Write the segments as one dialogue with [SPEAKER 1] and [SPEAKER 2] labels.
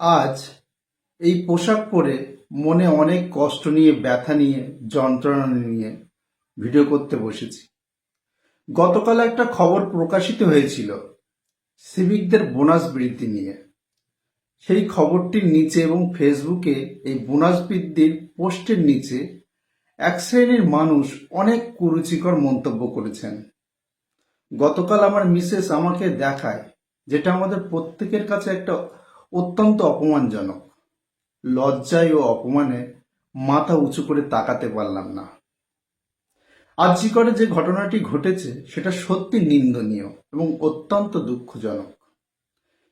[SPEAKER 1] আজ এই পোশাক পরে মনে অনেক কষ্ট নিয়ে, ব্যথা নিয়ে, যন্ত্রণা নিয়ে ভিডিও করতে বসেছি। গতকাল একটা খবর প্রকাশিত হয়েছিল সিভিকদের বোনাস বৃদ্ধি নিয়ে। সেই খবরটির নিচে এবং ফেসবুকে এই বোনাস বৃদ্ধির পোস্টের নিচে এক শ্রেণির মানুষ অনেক কুরুচিকর মন্তব্য করেছেন। গতকাল আমার মিসেস আমাকে দেখায়, যেটা আমাদের প্রত্যেকের কাছে একটা অত্যন্ত অপমানজনক। লজ্জায় ও অপমানে মাথা উঁচু করে তাকাতে পারলাম না। আর্যিকরে যে ঘটনাটি ঘটেছে, সেটা সত্যি নিন্দনীয় এবং অত্যন্ত দুঃখজনক।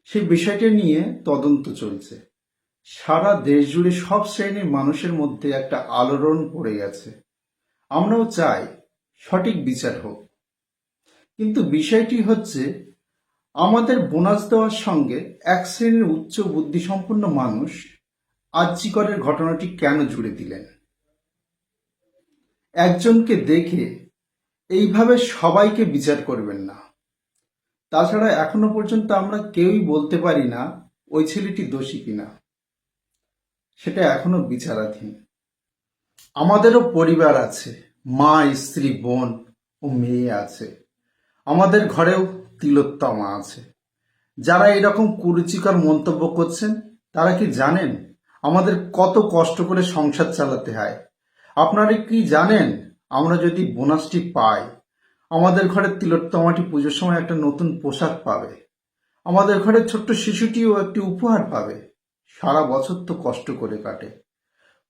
[SPEAKER 1] সেই বিষয়টি নিয়ে তদন্ত চলছে। সারা দেশ জুড়ে সব শ্রেণির মানুষের মধ্যে একটা আলোড়ন পড়ে গেছে। আমরাও চাই সঠিক বিচার হোক। কিন্তু বিষয়টি হচ্ছে আমাদের বোনাস দেওয়ার সঙ্গে এক শ্রেণির উচ্চ বুদ্ধিসম্পন্ন মানুষ আর্যিকরের ঘটনাটি কেন জুড়ে দিলেন? একজনকে দেখে এইভাবে সবাইকে বিচার করবেন না। তাছাড়া এখনও পর্যন্ত আমরা কেউই বলতে পারি না ওই ছেলেটি দোষী কিনা। সেটা এখনও বিচারাধীন। আমাদেরও পরিবার আছে, মা, স্ত্রী, বোন ও মেয়ে আছে। আমাদের ঘরেও তিলোত্তমা আছে। যারা এরকম কুরুচিকর মন্তব্য করছেন, তারা কি জানেন আমাদের কত কষ্ট করে সংসার চালাতে হয়? আপনারা কি জানেন আমরা যদি বোনাসটি পাই, আমাদের ঘরের তিলোত্তমাটি পুজোর সময় একটা নতুন পোশাক পাবে, আমাদের ঘরের ছোট্ট শিশুটিও একটি উপহার পাবে। সারা বছর তো কষ্ট করে কাটে।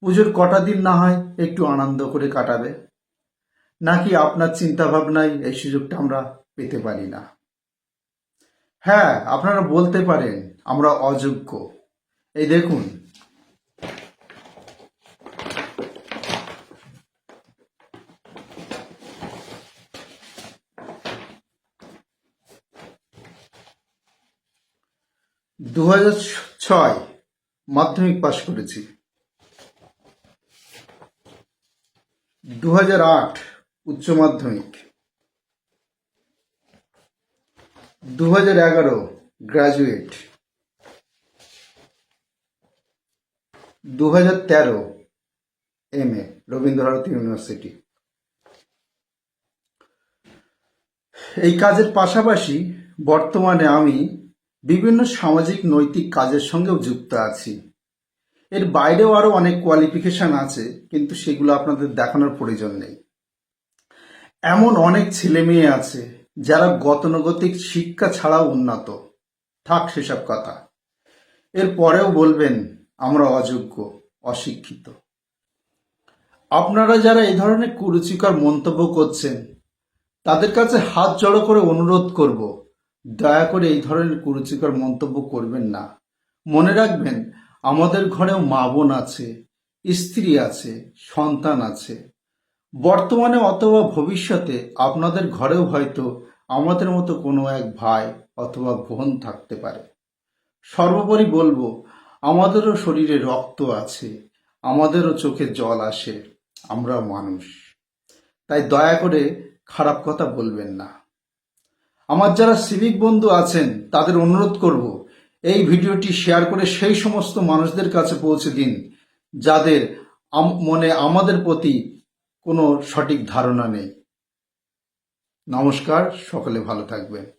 [SPEAKER 1] পুজোর কটা দিন না হয় একটু আনন্দ করে কাটাবে। নাকি আপনার চিন্তাভাবনায় এই সুযোগটা আমরা পেতে পারি না? হ্যাঁ আপনারা বলতে পারেন, আমরা অযোগ্য। এই দেখুন। দু ছয়, মাধ্যমিক পাশ করেছি। দু আট, উচ্চ মাধ্যমিক। দু হাজার এগারো গ্রাজুয়েট দু হাজার তেরো এম এ রবীন্দ্রভারতী ইউনিভার্সিটি এই কাজের পাশাপাশি বর্তমানে আমি বিভিন্ন সামাজিক নৈতিক কাজের সঙ্গেও যুক্ত আছি। এর বাইরেও আরও অনেক কোয়ালিফিকেশন আছে, কিন্তু সেগুলো আপনাদের দেখানোর প্রয়োজন নেই। এমন অনেক ছেলে মেয়ে আছে যারা গতানুগতিক শিক্ষা ছাড়াও উন্নত। থাক সেসব কথা। এর পরেও বলবেন, আমরা অযোগ্য, অশিক্ষিত। আপনারা যারা এই ধরনের কুরুচিকর মন্তব্য করছেন, তাদের কাছে হাত জড়ো করে অনুরোধ করব, দয়া করে এই ধরনের কুরুচিকর মন্তব্য করবেন না। মনে রাখবেন, আমাদের ঘরেও মা বোন আছে, স্ত্রী আছে, সন্তান আছে। বর্তমানে অথবা ভবিষ্যতে আপনাদের ঘরেও হয়তো আমাদের মতো কোনো এক ভাই অথবা বোন থাকতে পারে। সর্বোপরি বলব, আমাদেরও শরীরে রক্ত আছে, আমাদেরও চোখে জল আসে, আমরা মানুষ। তাই দয়া করে খারাপ কথা বলবেন না। আমার যারা সিভিক বন্ধু আছেন, তাদের অনুরোধ করব, এই ভিডিওটি শেয়ার করে সেই সমস্ত মানুষদের কাছে পৌঁছে দিন, যাদের মনে আমাদের প্রতি কোনো সঠিক ধারণা নেই। নমস্কার সকলে ভালো থাকবেন।